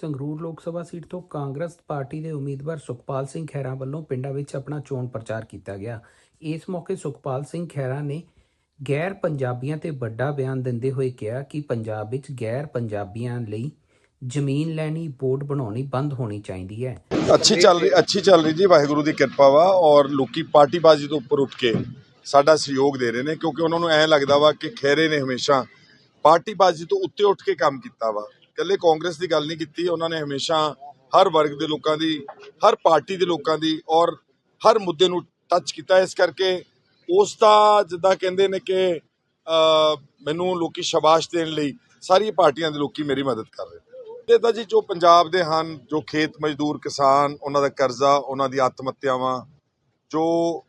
ਸੰਗਰੂਰ ਲੋਕ ਸਭਾ ਸੀਟ ਤੋਂ ਕਾਂਗਰਸ ਪਾਰਟੀ ਦੇ ਉਮੀਦਵਾਰ ਸੁਖਪਾਲ ਸਿੰਘ ਖਹਿਰਾ ਵੱਲੋਂ ਪਿੰਡਾਂ ਵਿੱਚ ਆਪਣਾ ਚੋਣ ਪ੍ਰਚਾਰ ਕੀਤਾ ਗਿਆ। ਇਸ ਮੌਕੇ ਸੁਖਪਾਲ ਸਿੰਘ ਖਹਿਰਾ ਨੇ ਗੈਰ ਪੰਜਾਬੀਆਂ ਤੇ ਵੱਡਾ ਬਿਆਨ ਦਿੰਦੇ ਹੋਏ ਕਿਹਾ ਕਿ ਪੰਜਾਬ ਵਿੱਚ ਗੈਰ ਪੰਜਾਬੀਆਂ ਲਈ ਜ਼ਮੀਨ ਲੈਣੀ ਬੋਰਡ ਬਣਾਉਣੀ ਬੰਦ ਹੋਣੀ ਚਾਹੀਦੀ ਹੈ। ਅੱਛੀ ਚੱਲ ਰਹੀ, ਅੱਛੀ ਚੱਲ ਰਹੀ ਜੀ, ਵਾਹਿਗੁਰੂ ਦੀ ਕਿਰਪਾ ਵਾ ਔਰ ਲੋਕੀ ਪਾਰਟੀਬਾਜ਼ੀ ਤੋਂ ਉੱਪਰ ਉੱਠ ਕੇ ਸਾਡਾ ਸਹਿਯੋਗ ਦੇ ਰਹੇ ਨੇ ਕਿਉਂਕਿ ਉਹਨਾਂ ਨੂੰ ਐਂ ਲੱਗਦਾ ਵਾ ਕਿ ਖੈਰੇ ਨੇ ਹਮੇਸ਼ਾ ਪਾਰਟੀਬਾਜ਼ੀ ਤੋਂ ਉੱਤੇ ਉੱਠ ਕੇ ਕੰਮ ਕੀਤਾ ਵਾ। ਇਕੱਲੇ ਕਾਂਗਰਸ ਦੀ ਗੱਲ ਨਹੀਂ ਕੀਤੀ, ਉਹਨਾਂ ਨੇ ਹਮੇਸ਼ਾ ਹਰ ਵਰਗ ਦੇ ਲੋਕਾਂ ਦੀ, ਹਰ ਪਾਰਟੀ ਦੇ ਲੋਕਾਂ ਦੀ ਔਰ ਹਰ ਮੁੱਦੇ ਨੂੰ ਟੱਚ ਕੀਤਾ। ਇਸ ਕਰਕੇ ਉਸ ਦਾ ਜਿੱਦਾਂ ਕਹਿੰਦੇ ਨੇ ਕਿ ਮੈਨੂੰ ਲੋਕੀ ਸ਼ਾਬਾਸ਼ ਦੇਣ ਲਈ ਸਾਰੀ ਪਾਰਟੀਆਂ ਦੇ ਲੋਕੀ ਮੇਰੀ ਮਦਦ ਕਰ ਰਹੇ ਨੇ। ਤਾਂ ਜੀ ਜੋ ਪੰਜਾਬ ਦੇ ਹਨ, ਜੋ ਖੇਤ ਮਜ਼ਦੂਰ ਕਿਸਾਨ, ਉਹਨਾਂ ਦਾ ਕਰਜ਼ਾ, ਉਹਨਾਂ ਦੀ ਆਤਮ ਹੱਤਿਆਵਾਂ ਜੋ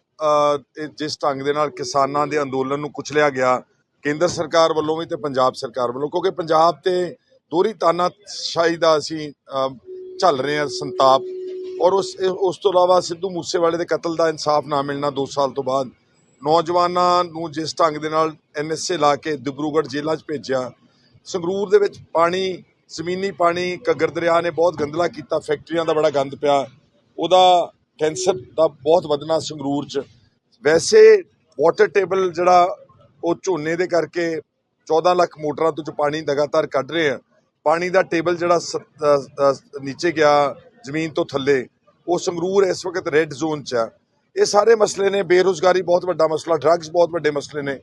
ਜਿਸ ਢੰਗ ਦੇ ਨਾਲ ਕਿਸਾਨਾਂ ਦੇ ਅੰਦੋਲਨ ਨੂੰ ਕੁਚਲਿਆ ਗਿਆ, ਕੇਂਦਰ ਸਰਕਾਰ ਵੱਲੋਂ ਵੀ ਤੇ ਪੰਜਾਬ ਸਰਕਾਰ ਵੱਲੋਂ, ਕਿਉਂਕਿ ਪੰਜਾਬ ਤੇ ਦੋਹਰੀ ਤਾਨਾਸ਼ਾਹੀ ਦਾ ਅਸੀਂ ਝੱਲ ਰਹੇ ਹਾਂ ਸੰਤਾਪ। ਔਰ ਉਸ ਉਸ ਤੋਂ ਇਲਾਵਾ ਸਿੱਧੂ ਮੂਸੇਵਾਲੇ ਦੇ ਕਤਲ ਦਾ ਇਨਸਾਫ ਨਾ ਮਿਲਣਾ 2 ਸਾਲ ਤੋਂ ਬਾਅਦ। ਨੌਜਵਾਨਾਂ ਨੂੰ ਜਿਸ ਢੰਗ ਦੇ ਨਾਲ ਐਨਐਸਏ ਲਾ ਕੇ ਦਿਬਰੂਗੜ੍ਹ ਜੇਲ੍ਹਾਂ 'ਚ ਭੇਜਿਆ, ਸੰਗਰੂਰ ਦੇ ਵਿੱਚ ਪਾਣੀ, ਜ਼ਮੀਨੀ ਪਾਣੀ, ਘੱਗਰ ਦਰਿਆ ਨੇ ਬਹੁਤ ਗੰਦਲਾ ਕੀਤਾ, ਫੈਕਟਰੀਆਂ ਦਾ ਬੜਾ ਗੰਦ ਪਿਆ। ਉਹਦਾ ਕੈਂਸਰ ਦਾ ਬਹੁਤ ਵਧਣਾ ਸੰਗਰੂਰ 'ਚ। ਵੈਸੇ ਵਾਟਰ ਟੇਬਲ ਜਿਹੜਾ ਉਹ ਝੋਨੇ ਦੇ ਕਰਕੇ 14 ਲੱਖ ਮੋਟਰਾਂ ਤੋਂ ਜੋ ਪਾਣੀ ਲਗਾਤਾਰ ਕੱਢ ਰਹੇ ਆ ਪਾਣੀ ਦਾ ਟੇਬਲ ਜਿਹੜਾ ਸੱਤ- ਨੀਚੇ ਗਿਆ, ਜ਼ਮੀਨ ਤੋਂ ਥੱਲੇ, ਉਹ ਸੰਗਰੂਰ ਇਸ ਵਕਤ ਰੈੱਡ ਜ਼ੋਨ 'ਚ ਆ। ਇਹ ਸਾਰੇ ਮਸਲੇ ਨੇ, ਬੇਰੁਜ਼ਗਾਰੀ ਬਹੁਤ ਵੱਡਾ ਮਸਲਾ ਡਰੱਗਸ ਬਹੁਤ ਵੱਡੇ ਮਸਲੇ ਨੇ।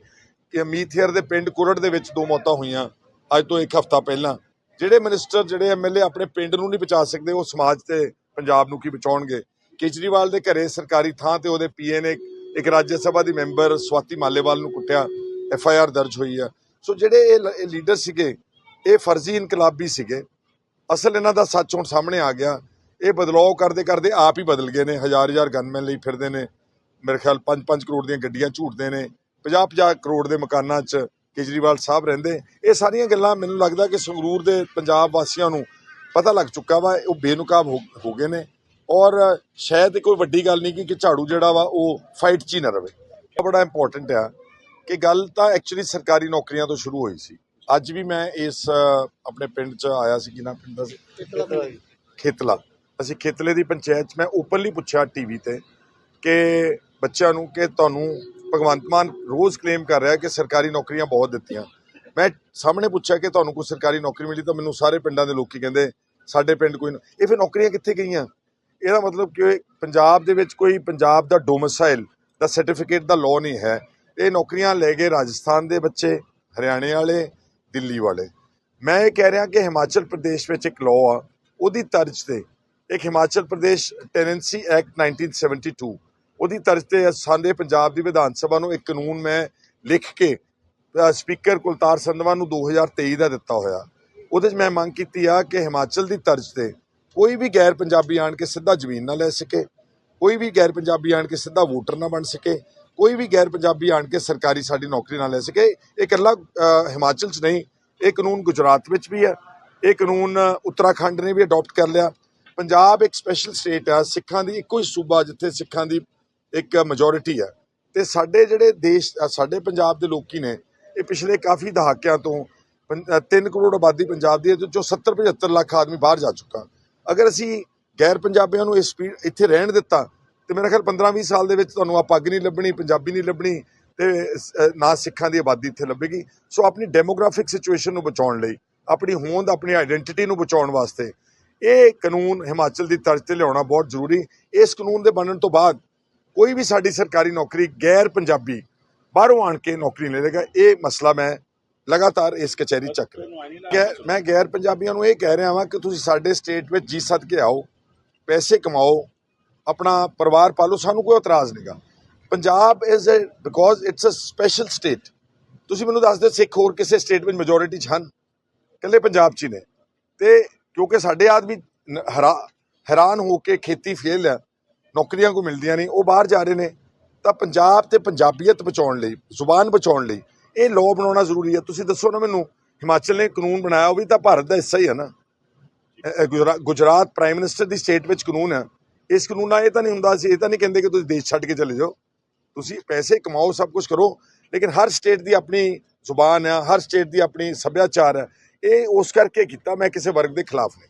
ਕਿ ਮੀਥੇਰ ਦੇ ਪਿੰਡ ਕੁਰੜ ਦੇ ਵਿੱਚ ਦੋ ਮੌਤਾਂ ਹੋਈਆਂ, ਅੱਜ ਤੋਂ ਇੱਕ ਹਫ਼ਤਾ ਪਹਿਲਾਂ। ਜਿਹੜੇ ਮਿਨਿਸਟਰ ਜਿਹੜੇ ਐਮਐਲਏ ਆਪਣੇ ਪਿੰਡ ਨੂੰ ਨਹੀਂ ਬਚਾ ਸਕਦੇ, ਉਹ ਸਮਾਜ ਤੇ ਪੰਜਾਬ ਨੂੰ ਕੀ ਬਚਾਉਣਗੇ? ਕੇਜਰੀਵਾਲ ਦੇ ਘਰੇ ਸਰਕਾਰੀ ਥਾਂ ਤੇ ਉਹਦੇ ਪੀਏ ਨੇ ਇੱਕ ਰਾਜ ਸਭਾ ਦੀ ਮੈਂਬਰ ਸਵਾਤੀ ਮਾਲੇਵਾਲ ਨੂੰ ਕੁੱਟਿਆ ਐਫ ਆਈ ਆਰ ਦਰਜ ਹੋਈ ਆ। ਸੋ ਜਿਹੜੇ ਇਹ ਲੀਡਰ ਸੀਗੇ ਇਹ ਫਰਜ਼ੀ ਇਨਕਲਾਬੀ ਸੀਗੇ। ਅਸਲ ਇਹਨਾਂ ਦਾ ਸੱਚ ਹੁਣ ਸਾਹਮਣੇ ਆ ਗਿਆ। ਇਹ ਬਦਲਾਅ ਕਰਦੇ ਕਰਦੇ ਆਪ ਹੀ ਬਦਲ ਗਏ ਨੇ। ਹਜ਼ਾਰ ਹਜ਼ਾਰ ਗਨਮੈਨ ਲਈ ਫਿਰਦੇ ਨੇ। ਮੇਰੇ ਖਿਆਲ 5-5 ਕਰੋੜ ਦੀਆਂ ਗੱਡੀਆਂ ਝੂਟਦੇ ਨੇ। 50-50 ਕਰੋੜ ਦੇ ਮਕਾਨਾਂ 'ਚ ਕੇਜਰੀਵਾਲ ਸਾਹਿਬ ਰਹਿੰਦੇ। ਇਹ ਸਾਰੀਆਂ ਗੱਲਾਂ ਮੈਨੂੰ ਲੱਗਦਾ ਕਿ ਸੰਗਰੂਰ ਦੇ ਪੰਜਾਬ ਵਾਸੀਆਂ ਨੂੰ ਪਤਾ ਲੱਗ ਚੁੱਕਾ ਵਾ। ਉਹ ਬੇਨਕਾਬ ਹੋ ਗਏ ਨੇ। ਔਰ ਸ਼ਾਇਦ ਕੋਈ ਵੱਡੀ ਗੱਲ ਨਹੀਂ ਕਿ ਕਿ ਝਾੜੂ ਜਿਹੜਾ ਵਾ ਉਹ ਫਾਈਟ 'ਚ ਹੀ ਨਾ ਰਵੇ। ਇਹ ਬੜਾ ਇੰਪੋਰਟੈਂਟ ਆ ਕਿ ਗੱਲ ਤਾਂ ਐਕਚੁਅਲੀ ਸਰਕਾਰੀ ਨੌਕਰੀਆਂ ਤੋਂ ਸ਼ੁਰੂ ਹੋਈ ਸੀ। ਅੱਜ ਵੀ ਮੈਂ ਇਸ ਆਪਣੇ ਪਿੰਡ 'ਚ ਆਇਆ ਸੀ ਕਿ ਨਾ ਪਿੰਡ ਦਾ ਸੀ? ਖੇਤਲਾ ਅਸੀਂ ਖੇਤਲੇ ਦੀ ਪੰਚਾਇਤ 'ਚ ਮੈਂ ਓਪਨਲੀ ਪੁੱਛਿਆ ਟੀਵੀ ਤੇ ਕਿ ਬੱਚਿਆਂ ਨੂੰ ਕਿ ਤੁਹਾਨੂੰ ਭਗਵੰਤ ਮਾਨ ਰੋਜ਼ ਕਲੇਮ ਕਰ ਰਿਹਾ ਕਿ ਸਰਕਾਰੀ ਨੌਕਰੀਆਂ ਬਹੁਤ ਦਿੱਤੀਆਂ। ਮੈਂ ਸਾਹਮਣੇ ਪੁੱਛਿਆ ਕਿ ਤੁਹਾਨੂੰ ਕੋਈ ਸਰਕਾਰੀ ਨੌਕਰੀ ਮਿਲੀ ਤਾਂ ਮੈਨੂੰ ਸਾਰੇ ਪਿੰਡਾਂ ਦੇ ਲੋਕੀ ਕਹਿੰਦੇ ਸਾਡੇ ਪਿੰਡ ਕੋਈ ਇਹ ਫਿਰ ਨੌਕਰੀਆਂ ਕਿੱਥੇ ਗਈਆਂ? ਇਹਦਾ ਮਤਲਬ ਕਿ ਪੰਜਾਬ ਦੇ ਵਿੱਚ ਕੋਈ ਪੰਜਾਬ ਦਾ ਡੋਮਿਸਾਈਲ ਦਾ ਸਰਟੀਫਿਕੇਟ ਦਾ ਲਾਅ ਨਹੀਂ ਹੈ। ਇਹ ਨੌਕਰੀਆਂ ਲੈ ਗਏ ਰਾਜਸਥਾਨ ਦੇ ਬੱਚੇ ਹਰਿਆਣੇ ਵਾਲੇ ਦਿੱਲੀ ਵਾਲੇ। ਮੈਂ ਇਹ ਕਹਿ ਰਿਹਾ ਕਿ ਹਿਮਾਚਲ ਪ੍ਰਦੇਸ਼ ਵਿੱਚ ਇੱਕ ਲਾਅ ਆ, ਉਹਦੀ ਤਰਜ਼ ਤੇ ਇੱਕ ਹਿਮਾਚਲ ਪ੍ਰਦੇਸ਼ ਟੈਨੈਂਸੀ ਐਕਟ 1972 ਉਹਦੀ ਤਰਜ਼ ਤੇ ਸਾਡੇ ਪੰਜਾਬ ਦੀ ਵਿਧਾਨ ਸਭਾ ਨੂੰ ਇੱਕ ਕਾਨੂੰਨ ਮੈਂ ਲਿਖ ਕੇ ਸਪੀਕਰ ਕੁਲਤਾਰ ਸੰਧਵਾ ਨੂੰ 2023 ਦਾ ਦਿੱਤਾ ਹੋਇਆ। ਉਹਦੇ 'ਚ ਮੈਂ ਮੰਗ ਕੀਤੀ ਆ ਕਿ ਹਿਮਾਚਲ ਦੀ ਤਰਜ਼ ਤੇ ਕੋਈ ਵੀ ਗੈਰ ਪੰਜਾਬੀ ਆਣ ਕੇ ਸਿੱਧਾ ਜ਼ਮੀਨ ਨਾ ਲੈ ਸਕੇ, ਕੋਈ ਵੀ ਗੈਰ ਪੰਜਾਬੀ ਆਣ ਕੇ ਸਿੱਧਾ ਵੋਟਰ ਨਾ ਬਣ ਸਕੇ ਕੋਈ ਵੀ ਗੈਰ ਪੰਜਾਬੀ ਆਣ ਕੇ ਸਰਕਾਰੀ ਸਾਡੀ ਨੌਕਰੀ ਨਾ ਲੈ ਸਕੇ। ਇਹ ਇਕੱਲਾ ਹਿਮਾਚਲ 'ਚ ਨਹੀਂ, ਇਹ ਕਾਨੂੰਨ ਗੁਜਰਾਤ ਵਿੱਚ ਵੀ ਹੈ। ਇਹ ਕਾਨੂੰਨ ਉੱਤਰਾਖੰਡ ਨੇ ਵੀ ਅਡਾਪਟ ਕਰ ਲਿਆ। ਪੰਜਾਬ ਇੱਕ ਸਪੈਸ਼ਲ ਸਟੇਟ ਆ, ਸਿੱਖਾਂ ਦੀ ਇੱਕੋ ਹੀ ਸੂਬਾ ਜਿੱਥੇ ਸਿੱਖਾਂ ਦੀ ਇੱਕ ਮੈਜੋਰਿਟੀ ਆ। ਤੇ ਸਾਡੇ ਜਿਹੜੇ ਦੇਸ਼ ਸਾਡੇ ਪੰਜਾਬ ਦੇ ਲੋਕੀ ਨੇ, ਇਹ ਪਿਛਲੇ ਕਾਫੀ ਦਹਾਕਿਆਂ ਤੋਂ 3 ਕਰੋੜ ਆਬਾਦੀ ਪੰਜਾਬ ਦੀ ਹੈ, ਜੋ 70 75 ਲੱਖ ਆਦਮੀ ਬਾਹਰ ਜਾ ਚੁੱਕਾ। ਅਗਰ ਅਸੀਂ ਗੈਰ ਪੰਜਾਬੀਆਂ ਨੂੰ ਇਸ ਸਪੀਡ ਇੱਥੇ ਰਹਿਣ ਦਿੱਤਾ ਤੇ ਮੇਰਾ ਖਿਆਲ 15 20 ਸਾਲ ਦੇ ਵਿੱਚ ਤੁਹਾਨੂੰ ਆ ਪੱਗ ਨਹੀਂ ਲੱਭਣੀ ਪੰਜਾਬੀ ਨਹੀਂ ਲੱਭਣੀ ਤੇ ਨਾ ਸਿੱਖਾਂ ਦੀ ਆਬਾਦੀ ਇੱਥੇ ਲੱਭੇਗੀ। ਸੋ ਆਪਣੀ ਡੈਮੋਗ੍ਰਾਫਿਕ ਸਿਚੁਏਸ਼ਨ ਨੂੰ ਬਚਾਉਣ ਲਈ ਆਪਣੀ ਹੋਂਦ ਆਪਣੀ ਆਇਡੈਂਟੀਟੀ ਨੂੰ ਬਚਾਉਣ ਵਾਸਤੇ ਇਹ ਕਾਨੂੰਨ ਹਿਮਾਚਲ ਦੀ ਤਰਜ਼ ਤੇ ਲਿਆਉਣਾ ਬਹੁਤ ਜ਼ਰੂਰੀ। ਇਸ ਕਾਨੂੰਨ ਦੇ ਬਣਨ ਤੋਂ ਬਾਅਦ ਕੋਈ ਵੀ ਸਾਡੀ ਸਰਕਾਰੀ ਨੌਕਰੀ ਗੈਰ ਪੰਜਾਬੀ ਬਾਹਰੋਂ ਆਣ ਕੇ ਨੌਕਰੀ ਨਹੀਂ ਲਏਗਾ ਇਹ ਮਸਲਾ ਮੈਂ ਲਗਾਤਾਰ ਇਸ ਕਚਹਿਰੀ ਚੱਕ ਰਿਹਾ। ਮੈਂ ਗੈਰ ਪੰਜਾਬੀਆਂ ਨੂੰ ਇਹ ਕਹਿ ਰਿਹਾ ਹਾਂ ਕਿ ਤੁਸੀਂ ਸਾਡੇ ਸਟੇਟ ਵਿੱਚ ਜੀ ਸੱਦ ਕੇ ਆਓ ਪੈਸੇ ਕਮਾਓ ਆਪਣਾ ਪਰਿਵਾਰ ਪਾਲੋ ਸਾਨੂੰ ਕੋਈ ਇਤਰਾਜ਼ ਨਹੀਂਗਾ Punjab is uh because it's a special state ਤੁਸੀਂ ਮੈਨੂੰ ਦੱਸ ਦਿਓ, ਸਿੱਖ ਹੋਰ ਕਿਸੇ ਸਟੇਟ ਵਿੱਚ ਮੈਜੋਰਿਟੀ 'ਚ ਹਨ? ਇਕੱਲੇ ਪੰਜਾਬ 'ਚ ਹੀ ਨੇ। ਤੇ ਕਿਉਂਕਿ ਸਾਡੇ ਆਦਮੀ ਹੈਰਾਨ ਹੋ ਕੇ ਖੇਤੀ ਫੇਲ ਹੈ, ਨੌਕਰੀਆਂ ਕੋ ਮਿਲਦੀਆਂ ਨਹੀਂ, ਉਹ ਬਾਹਰ ਜਾ ਰਹੇ ਨੇ। ਤਾਂ ਪੰਜਾਬ ਤੇ ਪੰਜਾਬੀਅਤ ਬਚਾਉਣ ਲਈ, ਜ਼ੁਬਾਨ ਬਚਾਉਣ ਲਈ ਇਹ ਲਾਅ ਬਣਾਉਣਾ ਜ਼ਰੂਰੀ ਹੈ। ਤੁਸੀਂ ਦੱਸੋ ਨਾ ਮੈਨੂੰ, ਹਿਮਾਚਲ ਨੇ ਕਾਨੂੰਨ ਬਣਾਇਆ, ਉਹ ਵੀ ਤਾਂ ਭਾਰਤ ਦਾ ਹਿੱਸਾ ਹੀ ਹੈ ਨਾ। ਗੁਜਰਾ- ਗੁਜਰਾਤ ਪ੍ਰਾਈਮ ਮਿਨਿਸਟਰ ਦੀ ਸਟੇਟ ਵਿੱਚ ਕਾਨੂੰਨ ਹੈ। ਇਸ ਕਾਨੂੰਨ ਨਾਲ ਇਹ ਤਾਂ ਨਹੀਂ ਹੁੰਦਾ ਸੀ, ਇਹ ਤਾਂ ਨਹੀਂ ਕਹਿੰਦੇ ਕਿ ਤੁਸੀਂ ਦੇਸ਼ ਛੱਡ ਕੇ ਚਲੇ ਜਾਓ। ਤੁਸੀਂ ਪੈਸੇ ਕਮਾਓ, ਸਭ ਕੁਝ ਕਰੋ, ਲੇਕਿਨ ਹਰ ਸਟੇਟ ਦੀ ਆਪਣੀ ਜ਼ੁਬਾਨ ਆ ਹਰ ਸਟੇਟ ਦੀ ਆਪਣੀ ਸੱਭਿਆਚਾਰ ਹੈ। ਇਹ ਉਸ ਕਰਕੇ ਕੀਤਾ, ਮੈਂ ਕਿਸੇ ਵਰਗ ਦੇ ਖਿਲਾਫ ਨਹੀਂ।